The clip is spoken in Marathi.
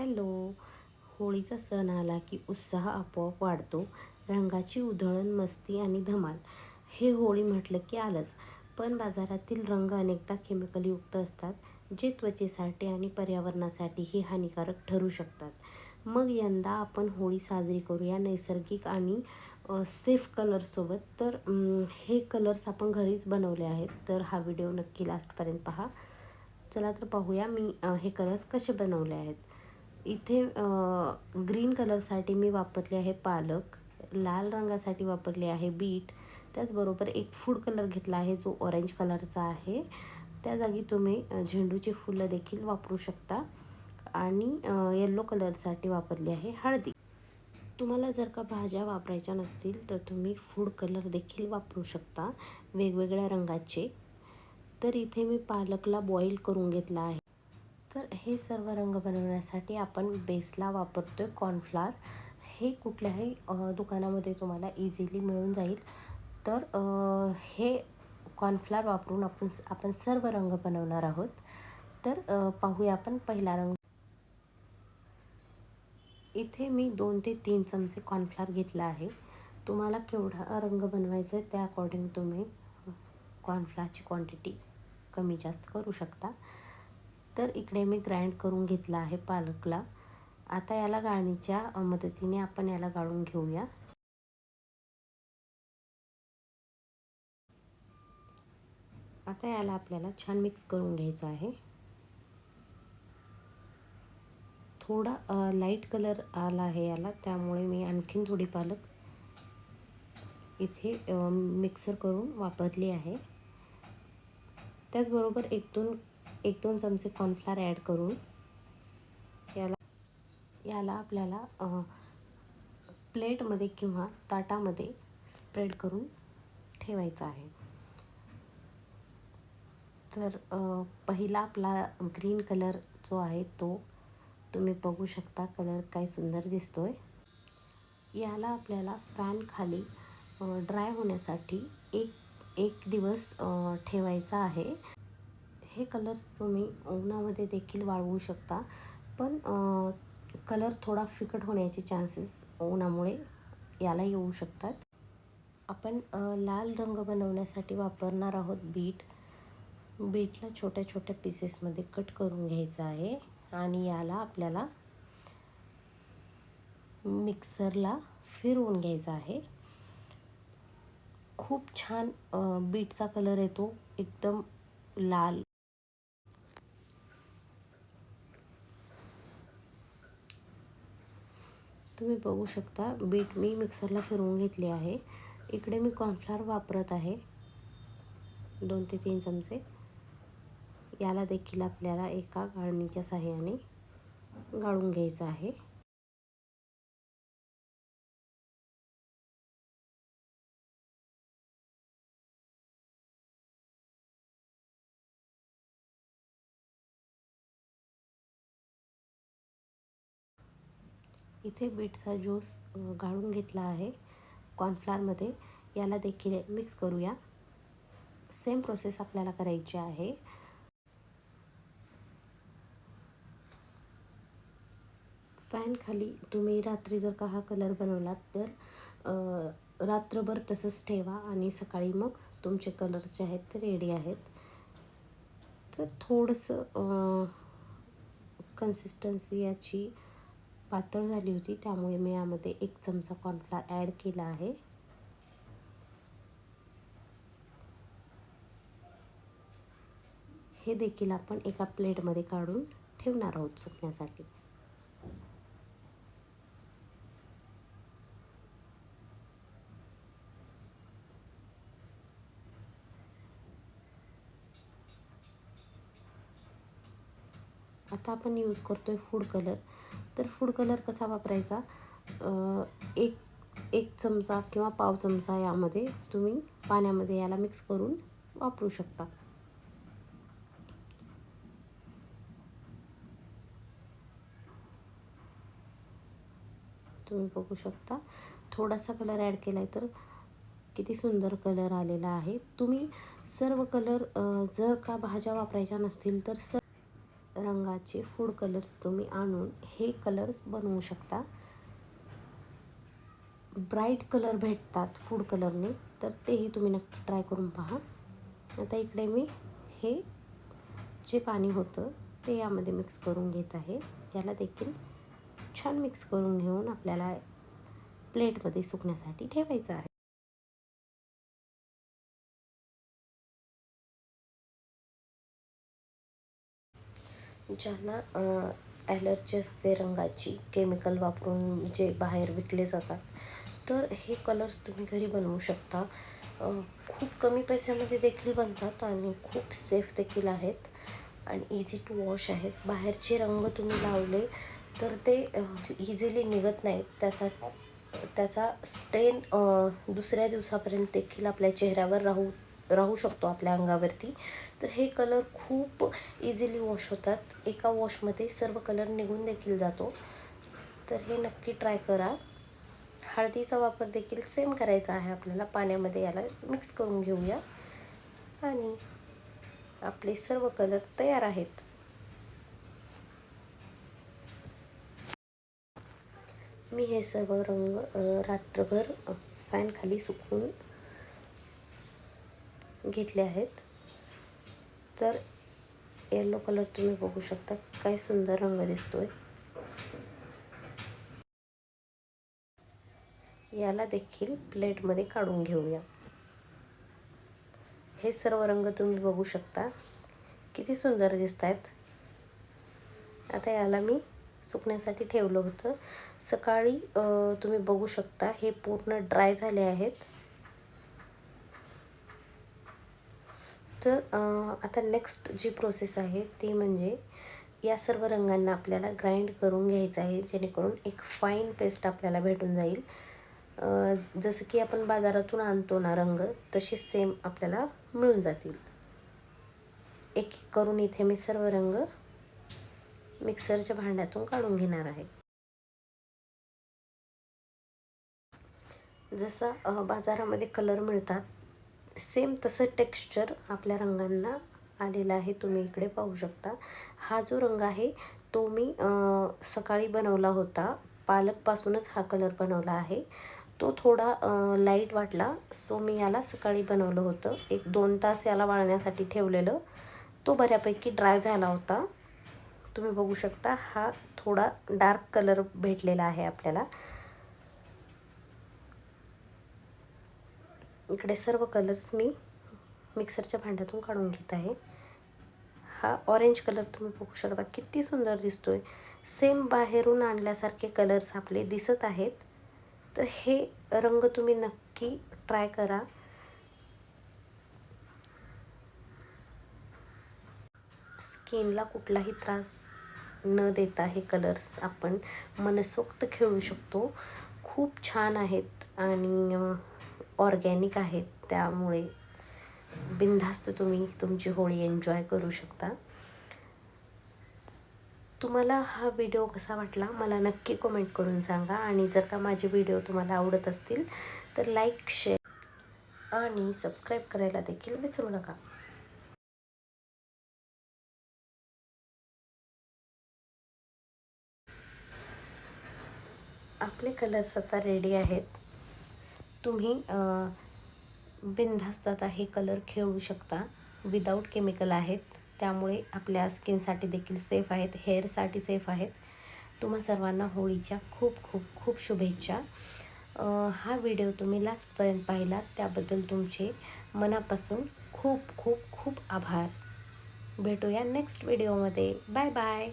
हॅलो. होळीचा सण आला की उत्साह आपोआप वाढतो. रंगाची उधळण मस्ती आणि धमाल. हे होळी म्हटलं की आलंच. पण बाजारातील रंग अनेकदा केमिकलयुक्त असतात जे त्वचेसाठी आणि पर्यावरणासाठीही हानिकारक ठरू शकतात. मग यंदा आपण होळी साजरी करूया नैसर्गिक आणि सेफ कलर्ससोबत तर हे कलर्स आपण घरीच बनवले आहेत. तर हा व्हिडिओ नक्की लास्टपर्यंत पहा. चला तर पाहूया मी हे कलर्स कसे बनवले आहेत. इथे ग्रीन कलरसाठी मी वापरले आहे पालक. लाल रंगासाठी वापरले आहे बीट. त्याचबरोबर एक फूड कलर घेतला आहे जो ऑरेंज कलरचा आहे. त्या जागी तुम्ही झेंडूची फुलं देखील वापरू शकता. आणि येल्लो कलरसाठी वापरली आहे हळदी. तुम्हाला जर का भाज्या वापरायच्या नसतील तर तुम्ही फूड कलर देखील वापरू शकता. वेगवेगळ्या रंगाचे. तर इथे मी पालकला बॉईल करून घेतला आहे. तर हे सर्व रंग बनवण्यासाठी आपण बेसला वापरतो आहे कॉर्नफ्लावर. हे कुठल्याही दुकानामध्ये तुम्हाला इझिली मिळून जाईल. तर हे कॉर्नफ्लावर वापरून आपण आपण सर्व रंग बनवणार आहोत. तर पाहूया आपण पहिला रंग. इथे मी दोन ते तीन चमचे कॉर्नफ्लावर घेतला आहे. तुम्हाला केवढा रंग बनवायचा आहे त्या अकॉर्डिंग तुम्ही कॉर्नफ्लावरची क्वांटिटी कमी जास्त करू शकता. तर इकडे मी ग्राइंड करून घेतला आहे पालकला. आता याला गाळणीच्या मदतीने आपण याला गाळून घेऊया. आता याला आपल्याला छान मिक्स करून घ्यायचं आहे. थोडा लाइट कलर आला आहे याला त्यामुळे मी आणखीन थोडी पालक इथे मिक्सर करून वापरली आहे. त्याचबरोबर एक दोन एक दोन चमचे कॉर्नफ्लावर ॲड करून याला याला आपल्याला प्लेटमध्ये किंवा ताटामध्ये स्प्रेड करून ठेवायचं आहे. तर पहिला आपला ग्रीन कलर जो आहे तो तुम्ही बघू शकता कलर काय सुंदर दिसतो आहे याला आपल्याला फॅन खाली ड्राय होण्यासाठी एक एक दिवस ठेवायचा आहे. हे कलर्स तुम्ही उन्हामध्ये देखील वाळवू शकता. पण कलर थोडा फिकट होण्याचे चान्सेस उन्हामुळे याला येऊ शकतात. आपण लाल रंग बनवण्यासाठी वापरणार आहोत बीट बीटला छोट्या छोट्या पीसेसमध्ये कट करून घ्यायचं आहे आणि याला आपल्याला मिक्सरला फिरवून घ्यायचा आहे. खूप छान बीटचा कलर येतो. एकदम लाल तुम्ही बघू शकता बीट मी मिक्सरला फिरवून घेतली आहे. इकडे मी कॉर्नफ्लॉवर वापरत आहे. दोन ते तीन चमचे. याला देखील आपल्याला एका गाळणीच्या साह्याने गाळून घ्यायचं आहे. इथे बीटचा ज्यूस गाळून घेतला आहे. कॉर्नफ्लारमध्ये याला देखील मिक्स करूया. सेम प्रोसेस आपल्याला करायची आहे. फॅन खाली तुम्ही रात्री जर का हा कलर बनवलात तर रात्रभर तसंच ठेवा आणि सकाळी मग तुमचे कलर जे आहेत ते रेडी आहेत. तर थोडंसं कन्सिस्टन्सी याची पातळ झाली होती त्यामुळे मी यामध्ये एक चमचा कॉर्नफ्लावर ॲड केला आहे. हे देखील आपण एका प्लेटमध्ये काढून ठेवणार आहोत सुकण्यासाठी. आता आपण यूज करतो आहे फूड कलर तर फूड कलर कसा वापरायचा? एक एक चमचा किंवा पाव चमचा यामध्ये तुम्ही पाण्यामध्ये याला मिक्स करून वापरू शकता. तुम्ही बघू शकता. थोडासा कलर ॲड केला आहे तर किती सुंदर कलर आलेला आहे. तुम्ही सर्व कलर जर का भाज्या वापरायच्या नसतील तर सर्व रंगाचे फूड कलर्स तुम्ही आणून हे कलर्स बनवू शकता. ब्राईट कलर भेटतात फूड कलरने तर तेही तुम्ही नक्की ट्राय करून पहा. आता इकडे मी हे जे पाणी होतं ते यामध्ये मिक्स करून घेत आहे. याला देखील छान मिक्स करून घेऊन आपल्याला प्लेटमध्ये सुकण्यासाठी ठेवायचं आहे. ज्यांना ॲलर्जी असते रंगाची केमिकल वापरून जे बाहेर विकले जातात तर हे कलर्स तुम्ही घरी बनवू शकता. खूप कमी पैशामध्ये देखील बनतात आणि खूप सेफ देखील आहेत आणि इझी टू वॉश आहेत. बाहेरचे रंग तुम्ही लावले तर ते इझिली निघत नाहीत. त्याचा त्याचा स्टेन दुसऱ्या दिवसापर्यंत देखील आपल्या चेहऱ्यावर राहू राहू शकतो आपल्या अंगावरती. तर हे कलर खूप इझिली वॉश होतात. एका वॉशमध्ये सर्व कलर निघून देखील जातो. तर हे नक्की ट्राय करा. हळदीचा वापर देखील सेम करायचा आहे आपल्याला. पाण्यामध्ये याला मिक्स करून घेऊया. आणि आपले सर्व कलर तयार आहेत. मी हे सर्व रंग रात्रभर फॅनखाली सुकून सुकवून घेतले आहेत. तर येलो कलर तुम्ही बघू शकता. काय सुंदर रंग दिसतोय. याला देखील प्लेटमध्ये काढून घेऊया. हे सर्व रंग तुम्ही बघू शकता. किती सुंदर दिसत आहेत आता याला मी सुकण्यासाठी ठेवलं होतं. सकाळी तुम्ही बघू शकता. हे पूर्ण ड्राय झाले आहेत. तर आता नेक्स्ट जी प्रोसेस आहे ती म्हणजे या सर्व रंगांना आपल्याला ग्राइंड करून घ्यायचं आहे जेणेकरून एक फाईन पेस्ट आपल्याला भेटून जाईल. जसं की आपण बाजारातून आणतो ना रंग तसे सेम आपल्याला मिळून जातील. एक एक करून इथे मी सर्व रंग मिक्सरच्या भांड्यातून काढून घेणार आहे. जसा बाजारामध्ये कलर मिळतात सेम तसं टेक्स्चर आपल्या रंगांना आलेला आहे. तुम्ही इकडे पाहू शकता. हा जो रंग आहे तो मी सकाळी बनवला होता. पालकपासूनच हा कलर बनवला आहे. तो थोडा लाइट वाटला सो मी याला सकाळी बनवलं होतं. एक दोन तास याला वाळण्यासाठी ठेवलेलं. तो बऱ्यापैकी ड्राय झाला होता. तुम्ही बघू शकता हा थोडा डार्क कलर भेटलेला आहे आपल्याला. इकडे सर्व कलर्स मी मिक्सरच्या भांड्यातून काढून घेत आहे. हा ऑरेंज कलर तुम्ही बघू शकता. किती सुंदर दिसतोय. सेम बाहेरून आणल्यासारखे कलर्स आपले दिसत आहेत. तर हे रंग तुम्ही नक्की ट्राय करा. स्किनला कुठलाही त्रास न देता हे कलर्स आपण मनसोक्त खेळू शकतो. खूप छान आहेत आणि ऑर्गॅनिक आहेत त्यामुळे बिनधास्त तुम्ही तुमची होळी एन्जॉय करू शकता. तुम्हाला हा व्हिडिओ कसा वाटला मला नक्की कमेंट करून सांगा. आणि जर का माझे व्हिडिओ तुम्हाला आवडत असतील तर लाईक शेअर आणि सबस्क्राईब करायला देखील विसरू नका. आपले कलर्स आता रेडी आहेत. तुम्ही बिनधास्त आता हे कलर खेळू शकता. विदाऊट केमिकल आहेत. त्यामुळे आपल्या स्किनसाठी देखील सेफ आहेत. हेअरसाठी सेफ आहेत. तुम्हा सर्वांना होळीच्या खूप खूप खूप शुभेच्छा. हा व्हिडिओ तुम्ही लास्टपर्यंत पाहिलात त्याबद्दल तुमचे मनापासून खूप खूप खूप आभार. भेटूया नेक्स्ट व्हिडिओमध्ये बाय बाय